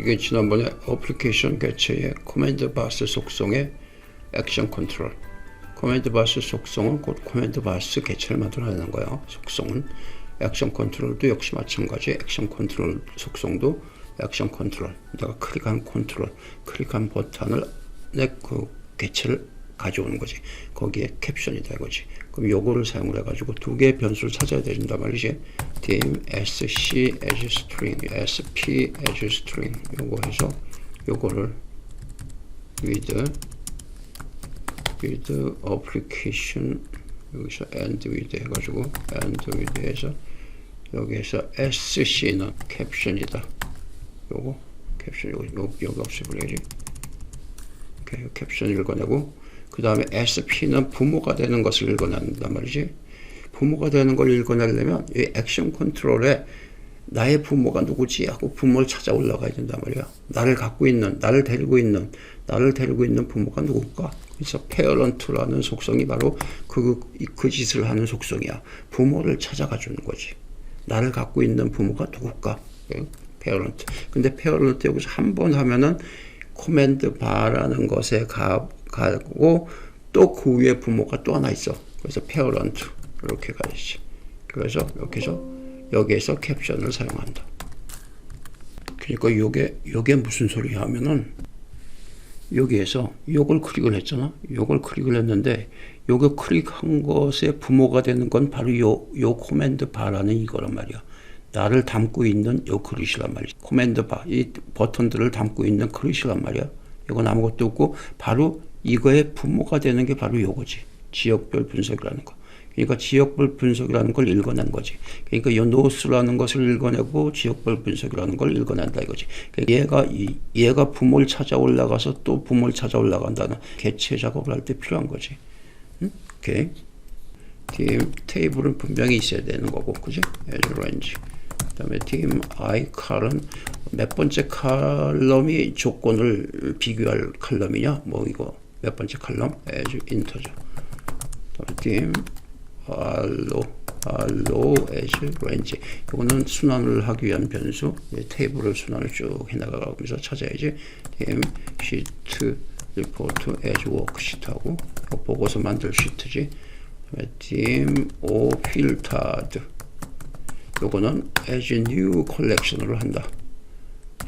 이게 지난번에 어플리케이션 개체의 코맨드 바스 속성의 액션 컨트롤. 코맨드 바스 속성은 곧 코맨드 바스 개체를 만들어내는 거예요. 속성은 액션 컨트롤도 역시 마찬가지. 액션 컨트롤 속성도 액션 컨트롤. 내가 클릭한 컨트롤, 클릭한 버튼을 내 그 개체를 가져오는 거지. 거기에 캡션이다 이거지. 그럼 요거를 사용을 해가지고 두 개의 변수를 찾아야 된단 말이지. dim sc as string, sp as string 요거 해서 요거를 with with application 여기서 and with 해가지고 and with 해서 여기에서 sc는 캡션이다. 요거 캡션 요거 요- 여기 없애버려야지. 캡션 읽어내고 그 다음에 SP는 부모가 되는 것을 읽어낸단 말이지. 부모가 되는 걸 읽어내려면 이 액션 컨트롤에 나의 부모가 누구지 하고 부모를 찾아 올라가야 된단 말이야. 나를 갖고 있는, 나를 데리고 있는, 나를 데리고 있는 부모가 누굴까? 그래서 페어런트라는 속성이 바로 그, 그 짓을 하는 속성이야. 부모를 찾아가 주는 거지. 나를 갖고 있는 부모가 누굴까? 페어런트. 근데 페어런트 여기서 한 번 하면은 코맨드 바라는 것에 가, 가고 또 그 위에 부모가 또 하나 있어. 그래서 페어런트 이렇게 가야지. 그래서 여기서 여기에서 캡션을 사용한다. 그러니까 요게 요게 무슨 소리야 하면은 여기에서 요걸 클릭을 했잖아. 요걸 클릭을 했는데 요거 클릭한 것의 부모가 되는 건 바로 요, 요 코맨드 바라는 이거란 말이야. 나를 담고 있는 요 그릇이란 말이야. 코맨드 바, 이 버튼들을 담고 있는 그릇이란 말이야. 이건 아무것도 없고 바로 이거의 부모가 되는 게 바로 요거지. 지역별 분석이라는 거. 그러니까 지역별 분석이라는 걸 읽어낸 거지. 그러니까 요 노스라는 것을 읽어내고 지역별 분석이라는 걸 읽어낸다 이거지. 그러니까 얘가 이- 얘가 부모를 찾아 올라가서 또 부모를 찾아 올라간다는 개체 작업을 할 때 필요한 거지. 응? 오케이. 팀 테이블은 분명히 있어야 되는 거고, 그지? as range. 그다음에 팀 i 칼은 몇 번째 칼럼이 조건을 비교할 칼럼이냐? 뭐 이거 몇 번째 칼럼? as. 그다음에 팀 allo allo as range. 이거는 순환을 하기 위한 변수. 이 테이블을 순환을 쭉 해나가면서 찾아야지. 팀 sheet report as worksheet하고 보고서 만들 시트지. 팀 filtered. 요거는 as new collection으로 한다.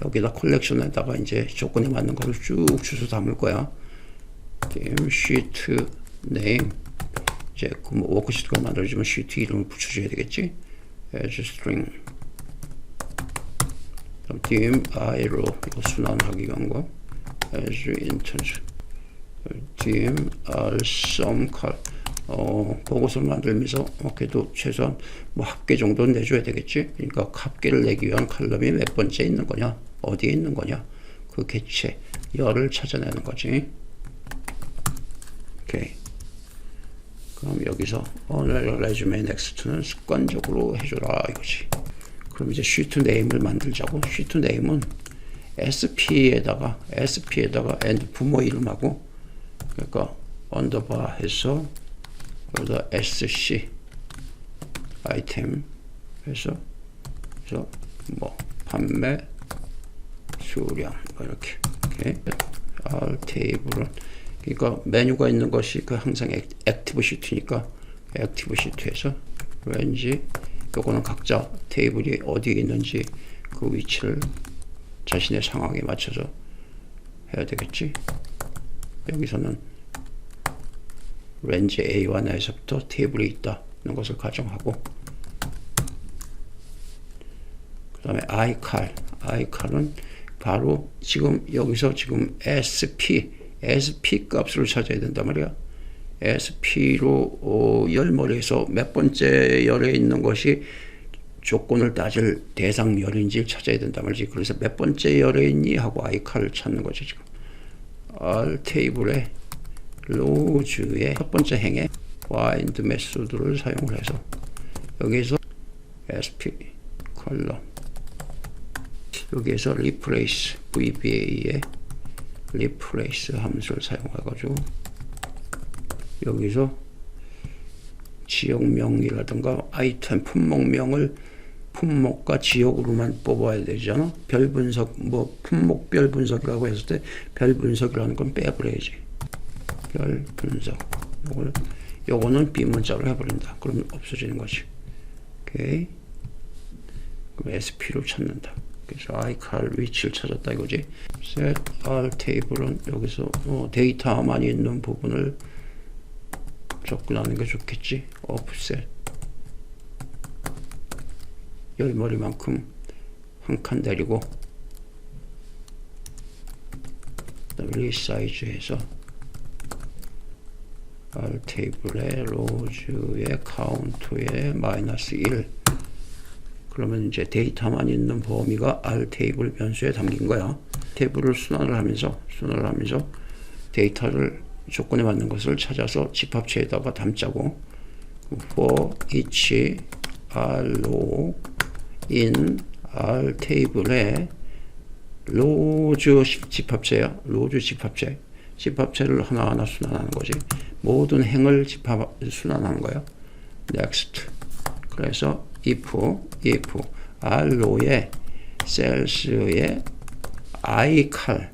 여기다 컬렉션에다가 이제 조건에 맞는 거를 쭉 주소 담을 거야. 팀 sheet name 이제 그뭐 워크시트가 만들어지면 시트 이름을 붙여줘야 되겠지. as string. 그다음 팀 i로 이거 순환하기 위한 거. as integer. 팀 r sum cal. 어, 보고서를 만들면서 어, 그래도 최소한 뭐 합계 정도는 내줘야 되겠지. 그러니까 합계를 내기 위한 칼럼이 몇 번째 있는 거냐, 어디에 있는 거냐, 그 개체 열을 찾아내는 거지. 오케이. 그럼 여기서 오늘 레주메 넥스트는 습관적으로 해줘라 이거지. 그럼 이제 쉬트 네임을 만들자고. 쉬트 네임은 SP에다가 SP에다가 and 부모 이름하고 그러니까 언더바 해서 여기다 SC 아이템 해서 그래서 뭐 판매 수량 뭐 이렇게 이렇게 R 테이블은 그러니까 메뉴가 있는 것이 그 항상 액, 액티브 시트니까 액티브 시트에서 왠지 요거는 각자 테이블이 어디에 있는지 그 위치를 자신의 상황에 맞춰서 해야 되겠지. 여기서는 렌즈 A1 에서부터 테이블이 있다는 것을 가정하고 그 다음에 iCal, iCal은 바로 지금 여기서 지금 SP, SP 값을 찾아야 된단 말이야. SP로 어, 열머리에서 몇 번째 열에 있는 것이 조건을 따질 대상 열인지를 찾아야 된단 말이지. 그래서 몇 번째 열에 있니 하고 iCal을 찾는 거지 지금. R 테이블에 로즈의 첫 번째 행에 find 메소드를 사용을 해서 여기에서 sp 컬럼 여기에서 replace VBA의 replace 함수를 사용해 가지고 여기서 지역명이라든가 아이템 품목명을 품목과 지역으로만 뽑아야 되잖아. 별 분석, 뭐 품목 별 분석이라고 했을 때 별 분석이라는 건 빼버려야지. 별 분석. 요걸 요거는 B 문자로 해버린다. 그러면 없어지는 거지. 오케이. 그럼 SP로 찾는다. 그래서 iCal 위치를 찾았다 이거지. set R 테이블은 여기서 어, 데이터만 있는 부분을 접근하는 게 좋겠지. offset 열머리만큼 한 칸 내리고 그다음에 리사이즈해서 R 테이블의 로즈의 카운트에 마이너스 1 그러면 이제 데이터만 있는 범위가 R 테이블 변수에 담긴 거야. 테이블을 순환을 하면서 순환을 하면서 데이터를 조건에 맞는 것을 찾아서 집합체에다가 담자고 for each R row in R 테이블에 로즈 집합체야. 로즈 집합체. 집합체를 하나하나 순환하는 거지. 모든 행을 집합 순환하는 거야. next. 그래서 if if r로의 셀스의 i칼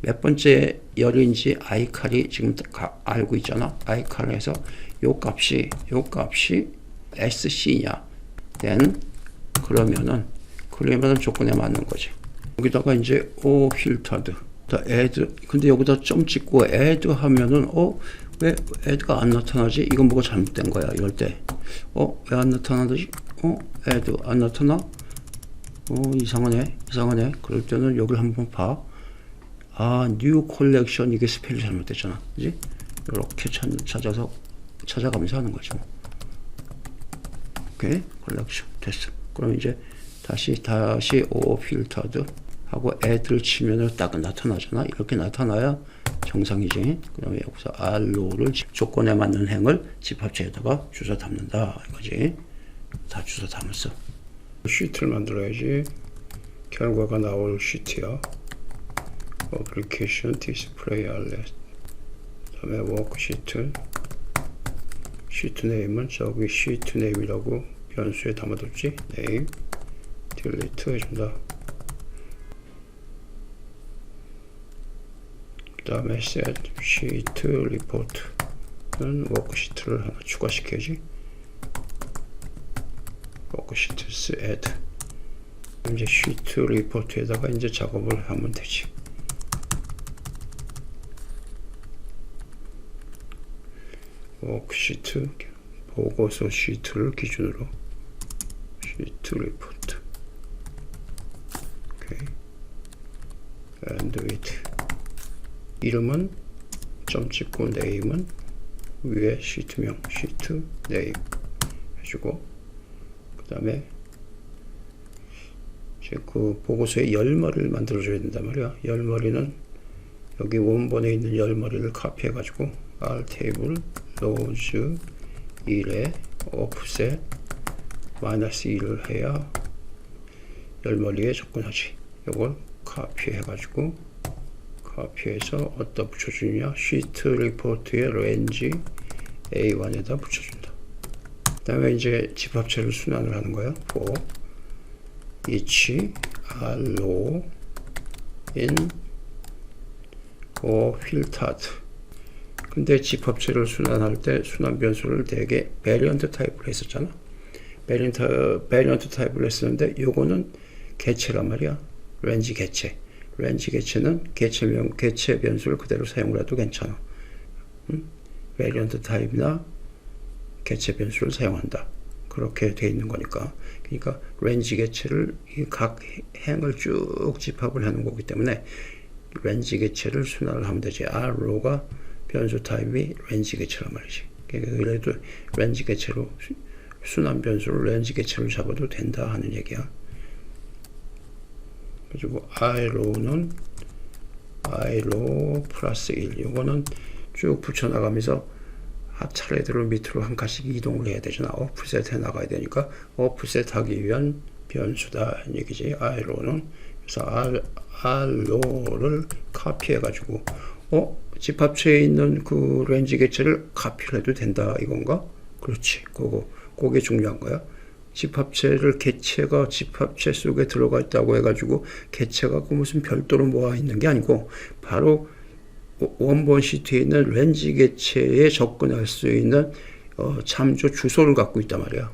몇 번째 열인지 i칼이 지금 가- 알고 있잖아. i칼에서 요 값이 요 값이 sc냐. then 그러면은 그러면은 조건에 맞는 거지. 여기다가 이제 o 필터드 다 add 근데 여기다 점 찍고 add 하면은 어 왜 add가 안 나타나지? 이건 뭐가 잘못된 거야 이럴 때 어 왜 안 나타나지? 어 add 안 나타나? 어 이상하네 이상하네 그럴 때는 여기를 한번 봐. 아 new collection 이게 스펠이 잘못됐잖아 그지? 이렇게 찾, 찾아서 찾아가면서 하는 거죠. 오케이 컬렉션 됐어. 그럼 이제 다시 다시 오 필터드 하고 애들 치면은 딱 나타나잖아. 이렇게 나타나야 정상이지. 그러면 여기서 알로를 조건에 맞는 행을 집합체에다가 주소 담는다 이거지. 다 주소 담았어. 시트를 만들어야지. 결과가 나올 시트야. 어플리케이션 디스플레이 알렛. 그다음에 워크 시트. 시트 네임은 저기 시트 네임이라고 변수에 담아뒀지. 네임. 딜리트 해준다. 그 다음에 set sheet report는 워크시트를 하나 추가시켜야지. 워크시트 add. 이제 sheet report에다가 이제 작업을 하면 되지. 워크시트 보고서 시트를 기준으로. 시트 리포트. 오케이. with. 이름은 점 찍고 네임은 위에 시트명 시트 네임 해주고 그 다음에 그 보고서의 열머리를 만들어 줘야 된단 말이야 열머리는 여기 원본에 있는 열머리를 카피해 가지고 R 테이블 로즈 1에 offset 마이너스 1을 해야 열머리에 접근하지. 이걸 카피해 가지고 카피해서 어디다 붙여주냐 시트 리포트의 렌지 A1에다 붙여준다. 그 다음에 이제 집합체를 순환을 하는 거야. for each allow in or filtered 근데 집합체를 순환할 때 순환 변수를 대개 베리언트 타입으로 했었잖아. 베리언트 베리언트 타입으로 했었는데 요거는 개체란 말이야. 렌지 개체. 렌지 개체는 개체명 개체 변수를 그대로 사용을 해도 괜찮아. 음? 베리언트 타입이나 개체 변수를 사용한다. 그렇게 돼 있는 거니까. 그러니까 렌지 개체를 이각 행을 쭉 집합을 하는 거기 때문에 렌지 개체를 순환을 하면 되지. R로가 변수 타입이 렌지 개체란 말이지. 그러니까 그래도 렌지 개체로 수- 순환 변수를 렌지 개체로 잡아도 된다 하는 얘기야. 그리고 i로는 i로 플러스 1. 이거는 쭉 붙여 나가면서 차례대로 밑으로 한 칸씩 이동을 해야 되잖아. 오프셋 해 나가야 되니까 오프셋 하기 위한 변수다 이 얘기지. i로는 그래서 r r로를 카피해 가지고 어 집합체에 있는 그 렌지 개체를 카피를 해도 된다 이건가? 그렇지. 그거 그게 중요한 거야. 집합체를 개체가 집합체 속에 들어가 있다고 해가지고 개체가 그 무슨 별도로 모아 있는 게 아니고 바로 원본 시트에 있는 렌지 개체에 접근할 수 있는 어, 참조 주소를 갖고 있단 말이야.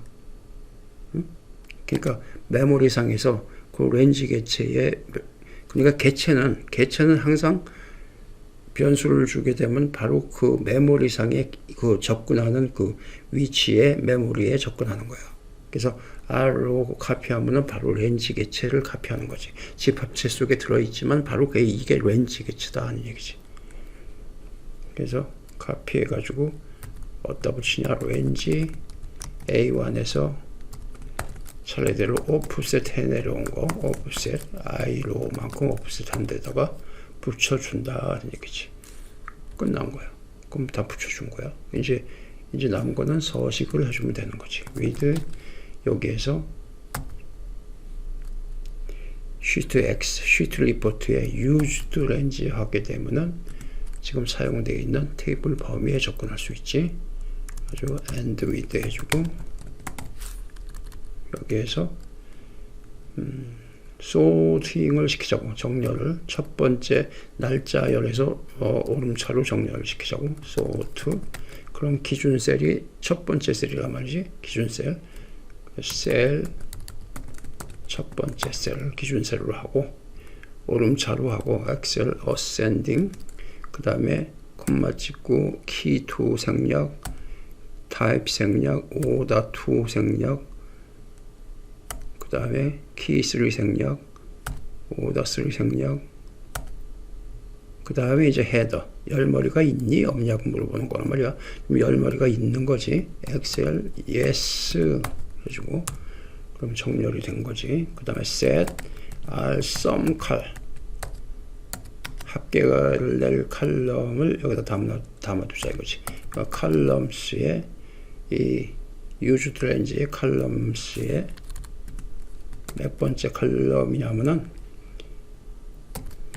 응? 그러니까 메모리상에서 그 렌지 개체에 그러니까 개체는 개체는 항상 변수를 주게 되면 바로 그 메모리상에 그 접근하는 그 위치에 메모리에 접근하는 거야. 그래서 R로 카피하면은 바로 렌지 개체를 카피하는 거지. 집합체 속에 들어있지만 바로 그게 이게 렌지 개체다 하는 얘기지. 그래서 카피해 가지고 어디다 붙이냐 렌지 A1에서 차례대로 오프셋 해내려온 거 오프셋 I로만큼 오프셋 한 데다가 붙여준다 얘기지. 끝난 거야. 그럼 다 붙여준 거야. 이제 이제 남은 거는 서식을 해주면 되는 거지. with 여기에서 sheet X, sheet 리포트에 used range 하게 되면은 지금 사용되어 있는 테이블 범위에 접근할 수 있지. 아주 and with 해주고 여기에서 음, 소팅을 시키자고. 정렬을. 첫 번째 날짜열에서 어, 오름차로 정렬을 시키자고. sort 그럼 기준 셀이 첫 번째 셀이란 말이지? 기준 셀. 셀, 첫 번째 셀 기준 셀로 하고 오름차로 하고 엑셀 어센딩 그 다음에 콤마 찍고 키2 생략 타입 생략 오다 2 생략 그 다음에 키3 생략 오다 3 생략 그 다음에 이제 헤더. 열머리가 있니? 없냐고 물어보는 거란 말이야. 열머리가 있는 거지. 엑셀 yes 해주고. 그럼 정렬이 된 거지. 그 다음에 set r sum cal 합계를 낼 칼럼을 여기다 담아, 담아두자 이거지. 그러니까 칼럼스의 이 used range의 칼럼스의 몇 번째 칼럼이냐면은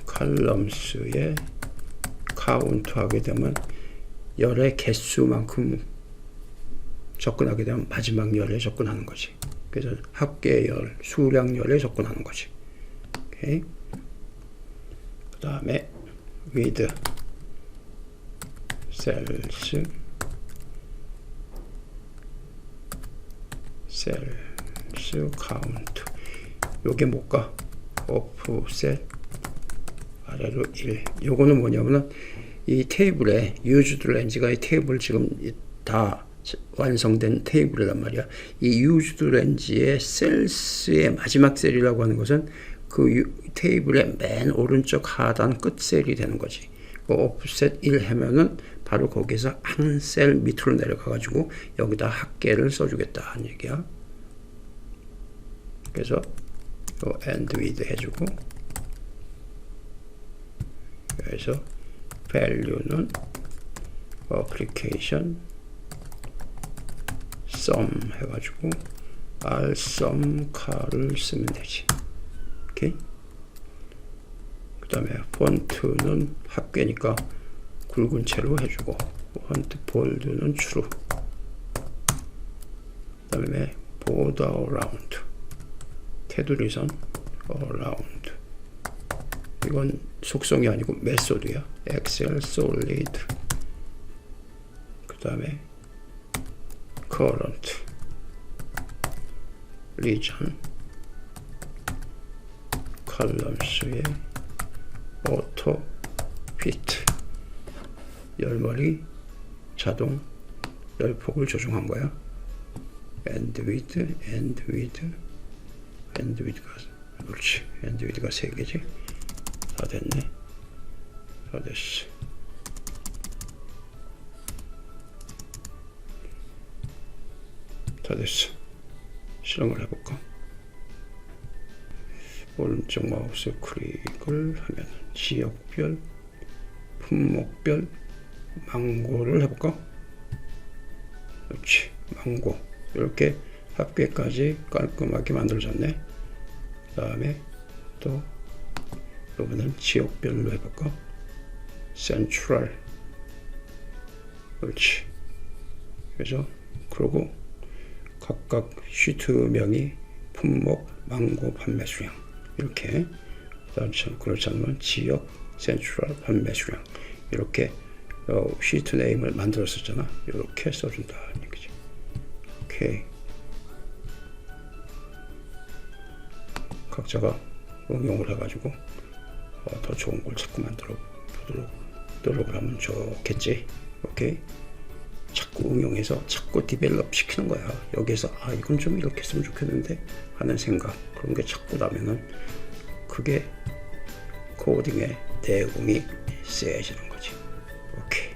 칼럼스의 카운트 하게 되면 열의 개수만큼 접근하게 되면 마지막 열에 접근하는 거지. 그래서 합계열, 수량열에 접근하는 거지. 오케이. 그 다음에 with cells cells count 요게 뭘까? offset 아래로 1 요거는 뭐냐면은 이 테이블에 used range가 이 테이블 지금 다 완성된 테이블이란 말이야. 이 used range의 셀스의 마지막 셀이라고 하는 것은 그 테이블의 맨 오른쪽 하단 끝 셀이 되는 거지. 그 offset 1 하면은 바로 거기서 한 셀 밑으로 내려가 가지고 여기다 합계를 써주겠다 하는 얘기야. 그래서 요 end with 해주고 그래서 value는 application sum 해가지고 r sum car를 쓰면 되지. 오케이. 그 다음에 폰트는 합계니까 굵은 채로 해주고 폰트 볼드는 true. 그 다음에 border around 테두리선 around 이건 속성이 아니고 메소드야. 엑셀 솔리드 그 다음에 current region columns의 auto fit 열머리 자동 열폭을 조정한 거야. and with, and with, and with가 그렇지. and with가 세 개지. 다 됐네. 다 됐어. 다 됐어. 실험을 해볼까? 오른쪽 마우스 클릭을 하면 지역별, 품목별, 망고를 해볼까? 그렇지. 망고. 이렇게 합계까지 깔끔하게 만들어졌네. 그 다음에 또 이번엔 지역별로 해볼까? 센트럴. 그렇지. 그래서 그러고 각각 시트명이 품목, 망고 판매 수량 이렇게 그렇지 않으면 지역 센트럴 판매 수량. 이렇게 어, 시트 네임을 만들었었잖아. 이렇게 써준다. 이거지 오케이. 각자가 응용을 해가지고 어, 더 좋은 걸 자꾸 만들어 보도록 노력을 하면 좋겠지. 오케이 자꾸 응용해서 자꾸 디벨롭 시키는 거야. 여기서 아 이건 좀 이렇게 했으면 좋겠는데 하는 생각 그런 게 자꾸 나면은 그게 코딩의 내공이 세지는 거지. 오케이.